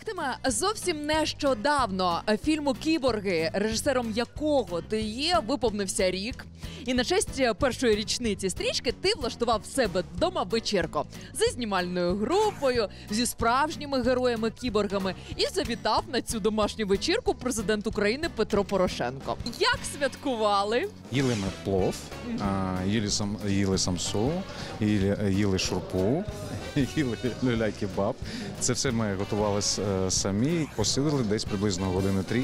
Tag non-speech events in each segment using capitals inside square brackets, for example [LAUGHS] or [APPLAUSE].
Ахтеме, зовсім нещодавно фільму Кіборги, режисером якого ти є, виповнився рік. І на честь першої річниці стрічки ти влаштував себе вдома вечірку зі знімальною групою, зі справжніми героями-кіборгами і завітав на цю домашню вечірку президент України Петро Порошенко. Як святкували? Їли ми плов, їли, сам, їли самсу, їли, їли шурпу, [LAUGHS] їли люля-кебаб. Це все ми готували с- е, самі, посидили десь приблизно години три.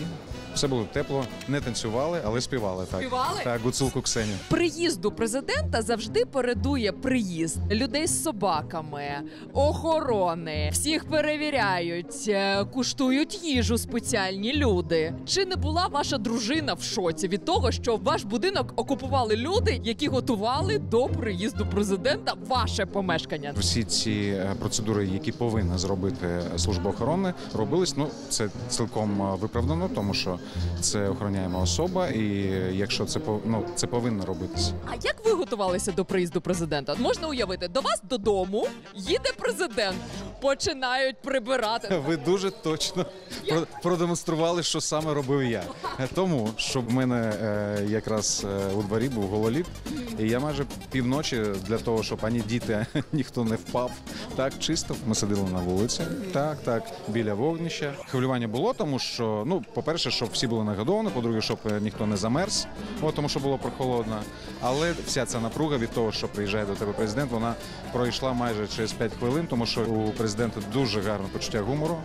Все було тепло, не танцювали, але співали так. Співали? Так, гуцулку Ксеню. Приїзду президента завжди передує приїзд людей з собаками, охорони. Всіх перевіряють, е, куштують їжу спеціальні люди. Чи не була ваша дружина в шоці від того, що ваш будинок окупували люди, які готували до приїзду президента ваше помешкання? Всі ці е, процедури, які повинна зробити служба охорони, робились. Ну це цілком е, виправдано, тому що це охороняєма особа, і якщо це ну, це повинно робитися. А як ви готувалися до приїзду президента? Можна уявити, до вас додому їде президент, починають прибирати. Ви дуже точно продемонстрували, що саме робив я. Тому що в мене е, якраз е, у дворі був гололід, і я майже півночі для того, щоб ані діти, ніхто не впав. Так, чисто. Ми сиділи на вулиці. Так, так, біля вогнища. Хвилювання було, тому що, ну, по-перше, щоб всі були нагодовані, по-друге, щоб е, ніхто не замерз, от, тому що було прохолодно. Але вся ця напруга від того, що приїжджає до тебе президент, вона пройшла майже через 5 хвилин, тому що у президента дуже гарне почуття гумору.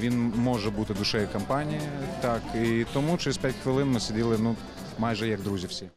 Він може бути душею компанії, так і тому через 5 хвилин ми сиділи ну майже як друзі всі.